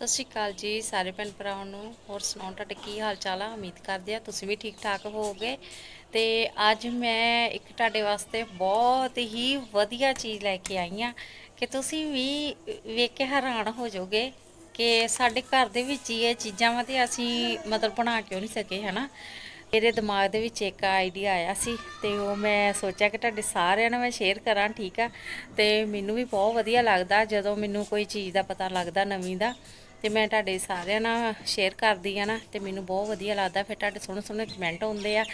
ਸਤਿ ਸ਼੍ਰੀ ਅਕਾਲ ਜੀ ਸਾਰੇ ਭੈਣ ਭਰਾਵਾਂ ਨੂੰ। ਹੋਰ ਸੁਣਾਓ, ਤੁਹਾਡੇ ਕੀ ਹਾਲ ਚਾਲ ਆ? ਉਮੀਦ ਕਰਦੇ ਆ ਤੁਸੀਂ ਵੀ ਠੀਕ ਠਾਕ ਹੋਵੋਗੇ। ਤੇ ਅੱਜ ਮੈਂ ਇੱਕ ਤੁਹਾਡੇ ਵਾਸਤੇ ਬਹੁਤ ਹੀ ਵਧੀਆ ਚੀਜ਼ ਲੈ ਕੇ ਆਈ ਆ ਕਿ ਤੁਸੀਂ ਵੀ ਵੇਖ ਕੇ ਹੈਰਾਨ ਹੋ ਜਾਓਗੇ ਕਿ ਸਾਡੇ ਘਰ ਦੇ ਵਿੱਚ ਹੀ ਇਹ ਚੀਜ਼ਾਂ ਵਾ ਤੇ ਅਸੀਂ ਮਤਲਬ ਬਣਾ ਕਿਉਂ ਨਹੀਂ ਸਕੇ, ਹਨਾ? ਮੇਰੇ ਦਿਮਾਗ ਦੇ ਵਿੱਚ ਇੱਕ ਆਈਡੀਆ ਆਇਆ ਸੀ ਤੇ ਉਹ ਮੈਂ ਸੋਚਿਆ ਕਿ ਤੁਹਾਡੇ ਸਾਰਿਆਂ ਨਾਲ ਮੈਂ ਸ਼ੇਅਰ ਕਰਾਂ, ਠੀਕ ਆ? ਤੇ ਮੈਨੂੰ ਵੀ ਬਹੁਤ ਵਧੀਆ ਲੱਗਦਾ ਜਦੋਂ ਮੈਨੂੰ ਕੋਈ ਚੀਜ਼ ਦਾ ਪਤਾ ਲੱਗਦਾ ਨਵੀਂ ਦਾ। ਤੇ ਮੈਂ ਤੁਹਾਡੇ ਸਾਰਿਆਂ ਨਾਲ ਸ਼ੇਅਰ ਕਰਦੀ ਆ ਨਾ, ਤੇ ਮੈਨੂੰ ਬਹੁਤ ਵਧੀਆ ਲੱਗਦਾ, ਫਿਰ ਤੁਹਾਡੇ ਸੋਹਣੇ ਸੋਹਣੇ ਕਮੈਂਟ ਆਉਂਦੇ ਆ,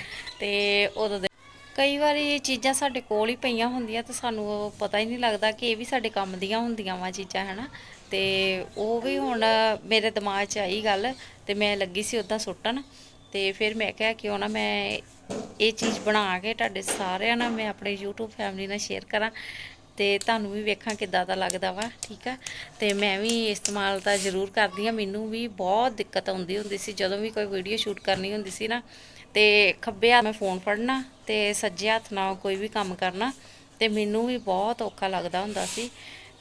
ਤੇ ਉਦੋਂ ਦੇ ਕਈ ਵਾਰੀ ਇਹ ਚੀਜ਼ਾਂ ਸਾਡੇ ਕੋਲ ਹੀ ਪਈਆਂ ਹੁੰਦੀਆਂ ਤੇ ਸਾਨੂੰ ਪਤਾ ਹੀ ਨਹੀਂ ਲੱਗਦਾ ਕਿ ਇਹ ਵੀ ਸਾਡੇ ਕੰਮ ਦੀਆਂ ਹੁੰਦੀਆਂ ਵਾ ਚੀਜ਼ਾਂ, ਹਨਾ? ਤੇ ਉਹ ਵੀ ਹੁਣ ਮੇਰੇ ਦਿਮਾਗ 'ਚ ਆਈ ਗੱਲ, ਤੇ ਮੈਂ ਲੱਗੀ ਸੀ ਉਦਾਂ ਸੁੱਟਣ, ਤੇ ਫਿਰ ਮੈਂ ਕਿਹਾ ਕਿਉਂ ਨਾ ਮੈਂ ਇਹ ਚੀਜ਼ ਬਣਾ ਕੇ ਤੁਹਾਡੇ ਸਾਰਿਆਂ ਨਾਲ ਮੈਂ ਆਪਣੇ YouTube ਫੈਮਿਲੀ ਨਾਲ ਸ਼ੇਅਰ ਕਰਾਂ ਤੇ ਤੁਹਾਨੂੰ ਵੀ ਵੇਖਾਂ ਕਿੱਦਾਂ ਦਾ ਲੱਗਦਾ ਵਾ, ਠੀਕ ਆ? ਤੇ ਮੈਂ ਵੀ ਇਸਤੇਮਾਲ ਤਾਂ ਜ਼ਰੂਰ ਕਰਦੀ ਆ, ਮੈਨੂੰ ਵੀ ਬਹੁਤ ਦਿੱਕਤ ਆਉਂਦੀ ਹੁੰਦੀ ਸੀ, ਜਦੋਂ ਵੀ ਕੋਈ ਵੀਡੀਓ ਸ਼ੂਟ ਕਰਨੀ ਹੁੰਦੀ ਸੀ ਨਾ, ਤੇ ਖੱਬੇ ਹੱਥ ਮੈਂ ਫੋਨ ਫੜਨਾ ਤੇ ਸੱਜੇ ਹੱਥ ਨਾਲ ਕੋਈ ਵੀ ਕੰਮ ਕਰਨਾ, ਤੇ ਮੈਨੂੰ ਵੀ ਬਹੁਤ ਔਖਾ ਲੱਗਦਾ ਹੁੰਦਾ ਸੀ,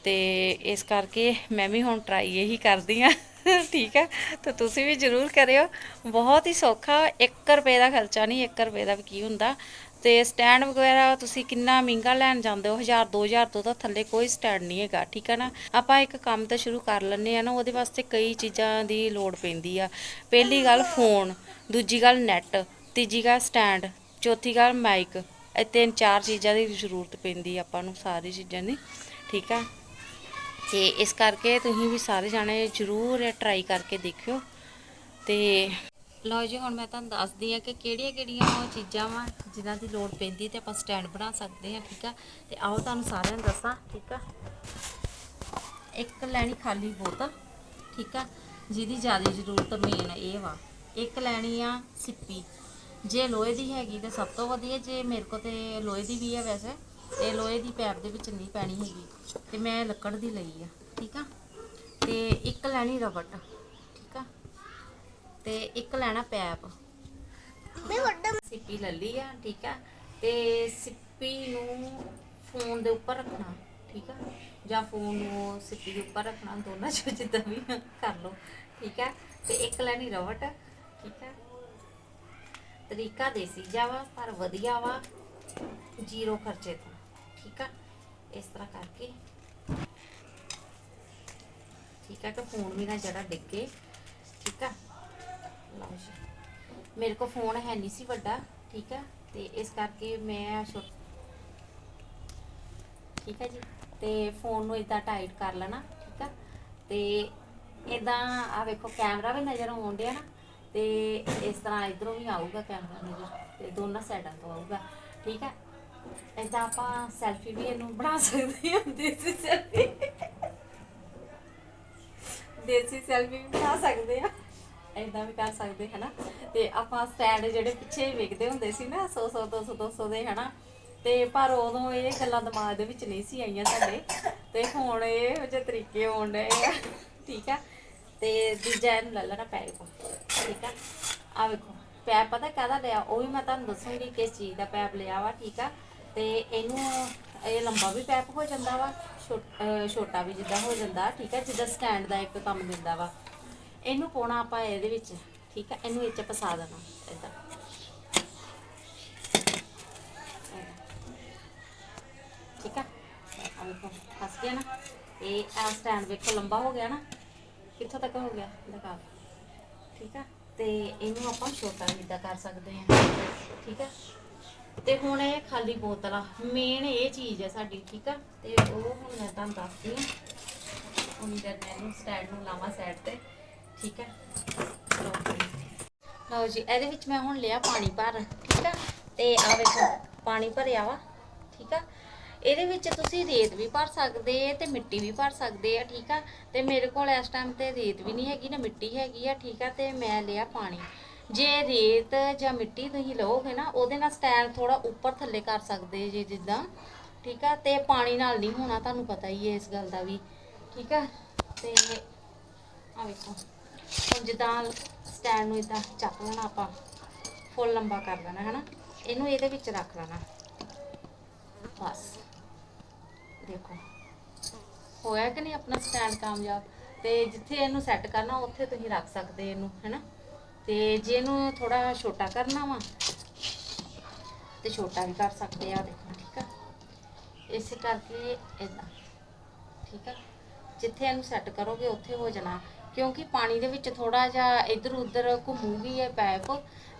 ਤੇ ਇਸ ਕਰਕੇ ਮੈਂ ਵੀ ਹੁਣ ਟਰਾਈ ਇਹੀ ਕਰਦੀ ਆ, ਠੀਕ ਹੈ ਤਾਂ ਤੁਸੀਂ ਵੀ ਜ਼ਰੂਰ ਕਰਿਓ, ਬਹੁਤ ਹੀ ਸੌਖਾ 1 ਰੁਪਏ ਦਾ ਖਰਚਾ ਨਹੀਂ 1 ਰੁਪਏ ਦਾ ਵੀ ਕੀ ਹੁੰਦਾ ਤੇ ਸਟੈਂਡ ਵਗੈਰਾ ਤੁਸੀਂ ਕਿੰਨਾ ਮਹਿੰਗਾ ਲੈਣ ਜਾਂਦੇ ਹੋ? 1000 2000 ਤੋਂ ਤਾਂ ਥੱਲੇ ਕੋਈ ਸਟੈਂਡ ਨਹੀਂ ਹੈਗਾ, ਠੀਕ ਹੈ ਨਾ? ਆਪਾਂ ਇੱਕ ਕੰਮ ਤਾਂ ਸ਼ੁਰੂ ਕਰ ਲੈਂਦੇ ਆ ਨਾ, ਉਹਦੇ ਵਾਸਤੇ ਕਈ ਚੀਜ਼ਾਂ ਦੀ ਲੋੜ ਪੈਂਦੀ ਆ। ਪਹਿਲੀ ਗੱਲ ਫੋਨ, ਦੂਜੀ ਗੱਲ ਨੈਟ, ਤੀਜੀ ਗੱਲ ਸਟੈਂਡ, ਚੌਥੀ ਗੱਲ ਮਾਈਕ, ਇਹ ਤਿੰਨ ਚਾਰ ਚੀਜ਼ਾਂ ਦੀ ਜ਼ਰੂਰਤ ਪੈਂਦੀ ਆਪਾਂ ਨੂੰ ਸਾਰੀ ਚੀਜ਼ਾਂ ਦੀ, ਠੀਕ ਆ? ਤੇ ਇਸ ਕਰਕੇ ਤੁਸੀਂ ਵੀ ਸਾਰੇ ਜਾਣੇ ਜ਼ਰੂਰ ਟਰਾਈ ਕਰਕੇ ਦੇਖਿਓ ਤੇ ਲਓ ਜੀ, ਹੁਣ ਮੈਂ ਤੁਹਾਨੂੰ ਦੱਸਦੀ ਆ ਕਿ ਕਿਹੜੀਆਂ ਕਿਹੜੀਆਂ ਉਹ ਚੀਜ਼ਾਂ ਵਾ ਜਿਨ੍ਹਾਂ ਦੀ ਲੋੜ ਪੈਂਦੀ ਤੇ ਆਪਾਂ ਸਟੈਂਡ ਬਣਾ ਸਕਦੇ ਆ ਠੀਕ ਆ? ਤੇ ਆਓ ਤੁਹਾਨੂੰ ਸਾਰਿਆਂ ਨੂੰ ਦੱਸਾਂ, ਠੀਕ ਆ? ਇੱਕ ਲੈਣੀ ਖਾਲੀ ਬੋਤਲ, ਠੀਕ ਆ? ਜਿਹਦੀ ਜ਼ਿਆਦਾ ਜ਼ਰੂਰਤ ਮੇਨ ਇਹ ਵਾ। ਇੱਕ ਲੈਣੀ ਆ ਸਿੱਪੀ। ਜੇ ਲੋਹੇ ਦੀ ਹੈਗੀ ਤੇ ਸਭ ਤੋਂ ਵਧੀਆ, ਜੇ ਮੇਰੇ ਕੋਲ ਤੇ ਲੋਹੇ ਦੀ ਵੀ ਆ ਵੈਸੇ, ਤੇ ਲੋਹੇ ਦੀ ਪੈਪ ਦੇ ਵਿੱਚ ਨਹੀਂ ਪੈਣੀ ਹੈਗੀ। ਤੇ ਮੈਂ ਲੱਕੜ ਦੀ ਲਈ ਆ, ਠੀਕ ਆ? ਤੇ ਇੱਕ ਲੈਣੀ ਰਬਟ ਤੇ ਇੱਕ ਲੈਣਾ ਪੈਪ। ਮੈਂ ਵੱਡਾ ਸਿੱਪੀ ਲੈ ਲਈ ਆ ਠੀਕ ਆ? ਤੇ ਸਿੱਪੀ ਨੂੰ ਫੋਨ ਦੇ ਉੱਪਰ ਰੱਖਣਾ ਠੀਕ ਆ? ਜਾਂ ਫੋਨ ਨੂੰ ਸਿੱਪੀ ਦੇ ਉੱਪਰ ਰੱਖਣਾ ਦੋਨਾਂ ਚੋਂ ਜਿੱਦਾਂ ਵੀ ਕਰ ਲਓ ਠੀਕ ਆ? ਤੇ ਇੱਕ ਲੈਣੀ ਰਵਟ ਠੀਕ ਆ? ਤਰੀਕਾ ਦੇਸੀ ਜਾਵਾ ਪਰ ਵਧੀਆ ਵਾ ਜ਼ੀਰੋ ਖਰਚੇ ਤੋਂ ਠੀਕ ਆ? ਇਸ ਤਰ੍ਹਾਂ ਕਰਕੇ। ਠੀਕ ਆ ਕਿ ਫੋਨ ਵੀ ਨਾ ਜਿਹੜਾ ਡਿੱਗੇ ਠੀਕ ਆ? ਲਓ ਜੀ ਮੇਰੇ ਕੋਲ ਫੋਨ ਹੈ ਨਹੀਂ ਸੀ ਵੱਡਾ, ਠੀਕ ਆ ਤੇ ਇਸ ਕਰਕੇ ਮੈਂ ਛੋ- ਠੀਕ ਆ ਜੀ? ਤੇ ਫੋਨ ਨੂੰ ਇਦਾਂ ਟਾਈਟ ਕਰ ਲੈਣਾ, ਠੀਕ ਆ ਤੇ ਇਦਾਂ ਆ ਵੇਖੋ, ਕੈਮਰਾ ਵੀ ਨਜ਼ਰ ਆਉਣ ਡਿਆ ਨਾ, ਤੇ ਇਸ ਤਰ੍ਹਾਂ ਇਧਰੋਂ ਵੀ ਆਊਗਾ ਕੈਮਰਾ ਨਜ਼ਰ, ਤੇ ਦੋਨਾਂ ਸਾਈਡਾਂ ਤੋਂ ਆਊਗਾ, ਠੀਕ ਆ ਇਦਾਂ ਆਪਾਂ ਸੈਲਫੀ ਵੀ ਇਹਨੂੰ ਬਣਾ ਸਕਦੇ ਹਾਂ, ਦੇਸੀ ਸੈਲਫੀ। ਦੇਸੀ ਸੈਲਫੀ ਵੀ ਬਣਾ ਸਕਦੇ ਹਾਂ। ਏਦਾਂ ਵੀ ਕਰ ਸਕਦੇ, ਹਨਾ? ਤੇ ਆਪਾਂ ਸਟੈਂਡ ਜਿਹੜੇ ਪਿੱਛੇ ਵਿਕਦੇ ਹੁੰਦੇ ਸੀ ਨਾ 100 100 200 200 ਦੇ ਹਨਾ? ਤੇ ਪਰ ਉਦੋਂ ਇਹ ਗੱਲਾਂ ਦਿਮਾਗ ਦੇ ਵਿੱਚ ਨਹੀਂ ਸੀ ਆਈਆਂ ਸਾਡੇ। ਤੇ ਹੁਣ ਇਹ ਜਿਹੇ ਤਰੀਕੇ ਹੋਣ ਡਏ ਆ। ਠੀਕ ਆ? ਤੇ ਦੂਜਾ ਇਹਨੂੰ ਲੈ ਲੈਣਾ ਪੈਪ ਠੀਕ ਆ? ਆ ਵੇਖੋ ਪੈਪ ਪਤਾ ਕਾਹਦਾ ਲਿਆ? ਉਹ ਵੀ ਮੈਂ ਤੁਹਾਨੂੰ ਦੱਸੂਗੀ ਕਿਸ ਚੀਜ਼ ਦਾ ਪੈਪ ਲਿਆ ਵਾ, ਠੀਕ ਆ? ਤੇ ਇਹਨੂੰ ਇਹ ਲੰਬਾ ਵੀ ਪੈਪ ਹੋ ਜਾਂਦਾ ਵਾ, ਛੋਟ- ਛੋਟਾ ਵੀ ਜਿੱਦਾਂ ਹੋ ਜਾਂਦਾ, ਠੀਕ ਆ? ਜਿੱਦਾਂ ਸਟੈਂਡ ਦਾ ਇੱਕ ਕੰਮ ਦਿੰਦਾ ਵਾ। ਇਹਨੂੰ ਪਾਉਣਾ ਆਪਾਂ ਇਹਦੇ ਵਿੱਚ, ਠੀਕ ਆ? ਇਹਨੂੰ ਵਿੱਚ ਫਸਾ ਦੇਣਾ, ਇਦਾਂ। ਠੀਕ ਆ? ਆ ਵੇਖੋ ਫਸ ਗਿਆ ਨਾ। ਇਹ ਆ ਸਟੈਂਡ ਵੇਖੋ, ਲੰਬਾ ਹੋ ਗਿਆ ਨਾ। ਕਿੱਥੋਂ ਤੱਕ ਹੋ ਗਿਆ? ਦਿਖਾ ਠੀਕ ਆ? ਤੇ ਇਹਨੂੰ ਆਪਾਂ ਛੋਟਾ ਵੀ ਏਦਾਂ ਕਰ ਸਕਦੇ ਹਾਂ। ਠੀਕ ਆ? ਤੇ ਹੁਣ ਇਹ ਖਾਲੀ ਬੋਤਲ ਆ। ਮੇਨ ਇਹ ਚੀਜ਼ ਹੈ ਸਾਡੀ, ਠੀਕ ਆ? ਤੇ ਉਹ ਹੁਣ ਮੈਂ ਤੁਹਾਨੂੰ ਦੱਸਦੀ ਹਾਂ। ਹੁਣ ਜਦ ਮੈਂ ਇਹਨੂੰ ਸਟੈਂਡ ਨੂੰ ਲਾਵਾਂ ਸਾਈਡ ਤੇ ਠੀਕ ਹੈ? ਲਓ ਜੀ, ਇਹਦੇ ਵਿੱਚ ਮੈਂ ਹੁਣ ਲਿਆ ਪਾਣੀ ਭਰ, ਠੀਕ ਆ ਤੇ ਆ ਵੇਖੋ, ਪਾਣੀ ਭਰਿਆ ਵਾ, ਠੀਕ ਆ ਇਹਦੇ ਵਿੱਚ ਤੁਸੀਂ ਰੇਤ ਵੀ ਭਰ ਸਕਦੇ ਤੇ ਮਿੱਟੀ ਵੀ ਭਰ ਸਕਦੇ ਆ ਠੀਕ ਆ ਤੇ ਮੇਰੇ ਕੋਲ ਇਸ ਟਾਈਮ ਤੇ ਰੇਤ ਵੀ ਨਹੀਂ ਹੈਗੀ, ਨਾ ਮਿੱਟੀ ਹੈਗੀ ਆ ਠੀਕ ਆ ਤੇ ਮੈਂ ਲਿਆ ਪਾਣੀ। ਜੇ ਰੇਤ ਜਾਂ ਮਿੱਟੀ ਤੁਸੀਂ ਲਓਗੇ ਨਾ, ਉਹਦੇ ਨਾਲ ਸਟੈਂਡ ਥੋੜਾ ਉੱਪਰ ਥੱਲੇ ਕਰ ਸਕਦੇ ਜੇ ਜਿੱਦਾਂ, ਠੀਕ ਆ ਤੇ ਪਾਣੀ ਨਾਲ ਨਹੀਂ ਹੋਣਾ, ਤੁਹਾਨੂੰ ਪਤਾ ਹੀ ਹੈ ਇਸ ਗੱਲ ਦਾ ਵੀ, ਠੀਕ ਆ ਤੇ ਆ ਵੇਖੋ। ਹੁਣ ਜਿੱਦਾਂ ਸਟੈਂਡ ਨੂੰ ਇਦਾਂ ਚੱਕ ਲੈਣਾ ਆਪਾਂ ਫੁੱਲ ਲੰਬਾ ਕਰ ਲੈਣਾ ਹੈ ਇਹਨੂੰ ਇਹਦੇ ਵਿੱਚ ਰੱਖ ਲੈਣਾ ਬਸ। ਦੇਖੋ। ਹੋਇਆ ਕਿ ਨਹੀਂ ਆਪਣਾ ਸਟੈਂਡ ਕਾਮਯਾਬ? ਤੇ ਜਿੱਥੇ ਇਹਨੂੰ ਸੈੱਟ ਕਰਨਾ, ਉੱਥੇ ਤੁਸੀਂ ਰੱਖ ਸਕਦੇ ਇਹਨੂੰ, ਹੈਨਾ? ਤੇ ਜੇ ਇਹਨੂੰ ਥੋੜਾ ਛੋਟਾ ਕਰਨਾ ਵਾ, ਤੇ ਛੋਟਾ ਵੀ ਕਰ ਸਕਦੇ ਆ, ਦੇਖੋ, ਠੀਕ ਆ? ਇਸੇ ਕਰਕੇ ਇਦਾਂ ਠੀਕ ਆ? ਜਿੱਥੇ ਇਹਨੂੰ ਸੈੱਟ ਕਰੋਗੇ, ਉੱਥੇ ਹੋ ਜਾਣਾ। ਕਿਉਂਕਿ ਪਾਣੀ ਦੇ ਵਿੱਚ ਥੋੜਾ ਜਿਹਾ ਇੱਧਰ ਉੱਧਰ ਘੁੰਮੂਗੀ ਇਹ ਪਾਈਪ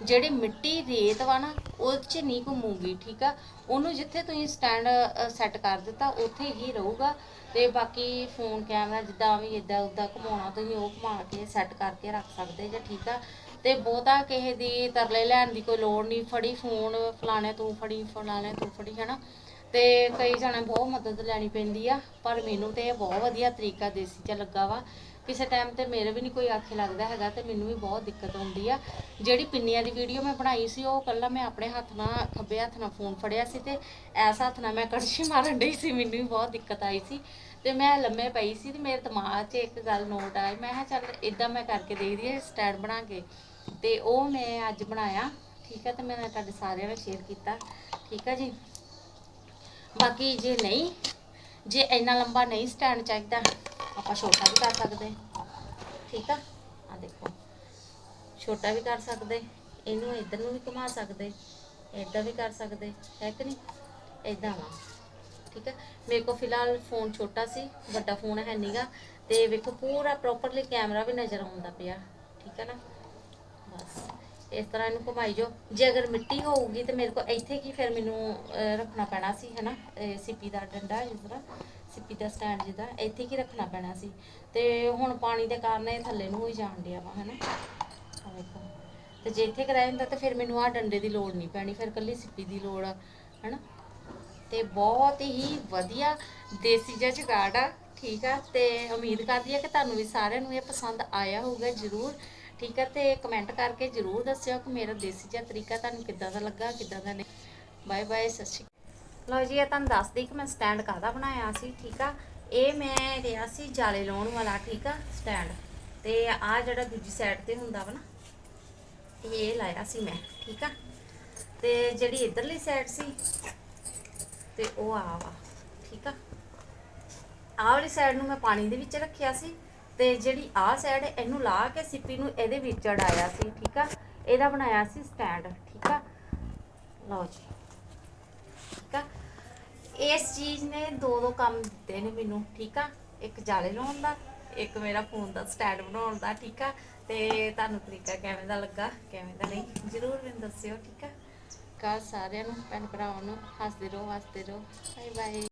ਜਿਹੜੇ ਮਿੱਟੀ ਰੇਤ ਵਾ ਨਾ, ਉਹ 'ਚ ਨਹੀਂ ਘੁੰਮੂਗੀ, ਠੀਕ ਆ? ਉਹਨੂੰ ਜਿੱਥੇ ਤੁਸੀਂ ਸਟੈਂਡ ਸੈੱਟ ਕਰ ਦਿੱਤਾ, ਉੱਥੇ ਹੀ ਰਹੂਗਾ। ਤੇ ਬਾਕੀ ਫੋਨ ਕੈਮਰਾ ਜਿੱਦਾਂ ਵੀ ਇਦਾਂ ਉਦਾਂ ਘੁਮਾਉਣਾ, ਤੁਸੀਂ ਉਹ ਘੁਮਾ ਕੇ ਸੈੱਟ ਕਰਕੇ ਰੱਖ ਸਕਦੇ ਜੇ, ਠੀਕ ਆ? ਤੇ ਬਹੁਤਾ ਕਿਸੇ ਦੀ ਤਰਲੇ ਲੈਣ ਦੀ ਕੋਈ ਲੋੜ ਨਹੀਂ, ਫੜੀ ਫੋਨ ਫਲਾਣੇ ਤੂੰ ਫੜੀ, ਫਲਾਣੇ ਤੂੰ ਫੜੀ, ਹੈਨਾ? ਤੇ ਕਈ ਜਣੇ ਬਹੁਤ ਮਦਦ ਲੈਣੀ ਪੈਂਦੀ ਆ, ਪਰ ਮੈਨੂੰ ਤੇ ਇਹ ਬਹੁਤ ਵਧੀਆ ਤਰੀਕਾ ਦੇਸੀ ਚ ਲੱਗਾ ਵਾ। ਕਿਸੇ ਟਾਈਮ ਤੇ ਮੇਰੇ ਵੀ ਨਹੀਂ ਕੋਈ ਆਖੇ ਲੱਗਦਾ ਹੈਗਾ ਤੇ ਮੈਨੂੰ ਵੀ ਬਹੁਤ ਦਿੱਕਤ ਆਉਂਦੀ ਆ। ਜਿਹੜੀ ਪਿੰਨੀਆਂ ਦੀ ਵੀਡੀਓ ਮੈਂ ਬਣਾਈ ਸੀ, ਉਹ ਕੱਲਾ ਮੈਂ ਆਪਣੇ ਹੱਥ ਨਾਲ, ਖੱਬੇ ਹੱਥ ਨਾਲ ਫੋਨ ਫੜਿਆ ਸੀ ਤੇ ਐਸ ਹੱਥ ਨਾਲ ਮੈਂ ਕੜਛੀ ਮਾਰਨ ਡਈ ਸੀ, ਮੈਨੂੰ ਵੀ ਬਹੁਤ ਦਿੱਕਤ ਆਈ ਸੀ। ਤੇ ਮੈਂ ਲੰਮੇ ਪਈ ਸੀ ਤੇ ਮੇਰੇ ਦਿਮਾਗ 'ਚ ਇੱਕ ਗੱਲ ਨੋਟ ਆਈ, ਮੈਂ ਕਿਹਾ ਚੱਲ ਇਦਾਂ ਮੈਂ ਕਰਕੇ ਦੇਖਦੀ ਆ ਸਟੈਂਡ ਬਣਾ ਕੇ। ਤੇ ਉਹ ਮੈਂ ਅੱਜ ਬਣਾਇਆ, ਠੀਕ ਹੈ ਤੇ ਮੈਂ ਤੁਹਾਡੇ ਸਾਰਿਆਂ ਨਾਲ ਸ਼ੇਅਰ ਕੀਤਾ, ਠੀਕ ਹੈ ਜੀ? ਬਾਕੀ ਜੇ ਨਹੀਂ, ਜੇ ਇੰਨਾ ਲੰਬਾ ਨਹੀਂ ਸਟੈਂਡ ਚਾਹੀਦਾ, ਆਪਾਂ ਛੋਟਾ ਵੀ ਕਰ ਸਕਦੇ। ਠੀਕ ਆ? ਆ ਦੇਖੋ। ਛੋਟਾ ਵੀ ਕਰ ਸਕਦੇ, ਇਹਨੂੰ ਇਧਰ ਨੂੰ ਵੀ ਘੁਮਾ ਸਕਦੇ ਇਦਾਂ ਵੀ ਕਰ ਸਕਦੇ, ਹੈ ਕਿ ਨਹੀਂ? ਇਦਾਂ ਵਾ। ਠੀਕ ਹੈ ਮੇਰੇ ਕੋਲ ਫਿਲਹਾਲ ਫੋਨ ਛੋਟਾ ਸੀ, ਵੱਡਾ ਫੋਨ ਹੈ ਨਹੀਂਗਾ ਤੇ ਵੇਖੋ ਪੂਰਾ ਪ੍ਰੋਪਰਲੀ ਕੈਮਰਾ ਵੀ ਨਜ਼ਰ ਆਉਂਦਾ ਪਿਆ। ਠੀਕ ਹੈ ਨਾ? ਬਸ। ਇਸ ਤਰ੍ਹਾਂ ਇਹਨੂੰ ਘੁਮਾਈ ਜੋ ਜੇ ਅਗਰ ਮਿੱਟੀ ਹੋਊਗੀ ਤੇ ਮੇਰੇ ਕੋਲ ਇੱਥੇ ਕੀ ਫਿਰ ਮੈਨੂੰ ਰੱਖਣਾ ਪੈਣਾ ਸੀ, ਹੈਨਾ? ਇਹ ਸਿੱਪੀ ਦਾ ਡੰਡਾ ਜਿਸ ਤਰ੍ਹਾਂ, ਸਿੱਪੀ ਦਾ ਸਟੈਂਡ ਜਿੱਦਾਂ, ਇੱਥੇ ਕੀ ਰੱਖਣਾ ਪੈਣਾ ਸੀ? ਤੇ ਹੁਣ ਪਾਣੀ ਦੇ ਕਾਰਨ ਇਹ ਥੱਲੇ ਨੂੰ ਹੀ ਜਾਣ ਡਿਆ ਵਾ, ਹੈਨਾ? ਆ ਵੇਖੋ। ਤੇ ਜੇ ਇੱਥੇ ਕਰਾਇਆ ਹੁੰਦਾ ਤਾਂ ਫਿਰ ਮੈਨੂੰ ਆ ਡੰਡੇ ਦੀ ਲੋੜ ਨਹੀਂ ਪੈਣੀ, ਫਿਰ ਕੱਲੀ ਸਿੱਪੀ ਦੀ ਲੋੜ ਆ, ਹੈਨਾ? ਤੇ ਬਹੁਤ ਹੀ ਵਧੀਆ ਦੇਸੀ ਜਿਹਾ ਜੁਗਾੜ ਆ, ਠੀਕ ਆ? ਤੇ ਉਮੀਦ ਕਰਦੀ ਆ ਕਿ ਤੁਹਾਨੂੰ ਵੀ ਸਾਰਿਆਂ ਨੂੰ ਇਹ ਪਸੰਦ ਆਇਆ ਹੋਊਗਾ, ਜਰੂਰ ਠੀਕ ਆ, ਤੇ ਕਮੈਂਟ ਕਰਕੇ ਜਰੂਰ ਦੱਸਿਓ ਕਿ ਮੇਰਾ ਦੇਸੀ ਜਿਹਾ ਤਰੀਕਾ ਤੁਹਾਨੂੰ ਕਿੱਦਾਂ ਦਾ ਲੱਗਾ, ਕਿੱਦਾਂ ਦਾ ਨਹੀਂ। ਬਾਏ ਬਾਏ ਸਤਿ ਸ਼੍ਰੀ ਅਕਾਲ। ਲਓ ਜੀ, ਇਹ ਤੁਹਾਨੂੰ ਦੱਸਦੀ ਕਿ ਮੈਂ ਸਟੈਂਡ ਕਾਹਦਾ ਬਣਾਇਆ ਸੀ, ਠੀਕ ਆ? ਇਹ ਮੈਂ ਲਿਆ ਸੀ ਜਾਲੇ ਲਾਉਣ ਵਾਲਾ, ਠੀਕ ਆ ਸਟੈਂਡ ਤੇ ਆ ਜਿਹੜਾ ਦੂਜੀ ਸਾਈਡ ਤੇ ਹੁੰਦਾ ਵਾ ਨਾ ਇਹ ਲਾਇਆ ਸੀ ਮੈਂ, ਠੀਕ ਆ? ਤੇ ਜਿਹੜੀ ਇਧਰਲੀ ਸਾਈਡ ਸੀ, ਤੇ ਉਹ ਆ ਵਾ, ਠੀਕ ਆ? ਆਹ ਵਾਲੀ ਸਾਈਡ ਨੂੰ ਮੈਂ ਪਾਣੀ ਦੇ ਵਿੱਚ ਰੱਖਿਆ ਸੀ ਤੇ ਜਿਹੜੀ ਆਹ ਸਾਈਡ ਇਹਨੂੰ ਲਾ ਕੇ ਸਿੱਪੀ ਨੂੰ ਇਹਦੇ ਵਿੱਚ ਅੜਾਇਆ ਸੀ, ਠੀਕ ਆ? ਇਹਦਾ ਬਣਾਇਆ ਸੀ ਸਟੈਂਡ ਠੀਕ ਆ? ਲਓ ਜੀ, ਠੀਕ ਆ? ਇਸ ਚੀਜ਼ ਨੇ ਦੋ ਦੋ ਕੰਮ ਦਿੱਤੇ ਨੇ ਮੈਨੂੰ, ਠੀਕ ਆ? ਇੱਕ ਜਾਲੇ ਲਾਉਣ ਦਾ, ਇੱਕ ਮੇਰਾ ਫੋਨ ਦਾ ਸਟੈਂਡ ਬਣਾਉਣ ਦਾ, ਠੀਕ ਆ? ਤੇ ਤੁਹਾਨੂੰ ਤਰੀਕਾ ਕਿਵੇਂ ਦਾ ਲੱਗਾ, ਕਿਵੇਂ ਦਾ ਨਹੀਂ, ਜਰੂਰ ਮੈਨੂੰ ਦੱਸਿਓ, ਠੀਕ ਆ? ਕਾ ਸਾਰਿਆਂ ਨੂੰ, ਭੈਣ ਭਰਾਵਾਂ ਨੂੰ, ਹੱਸਦੇ ਰਹੋ ਹੱਸਦੇ ਰਹੋ ਬਾਏ ਬਾਏ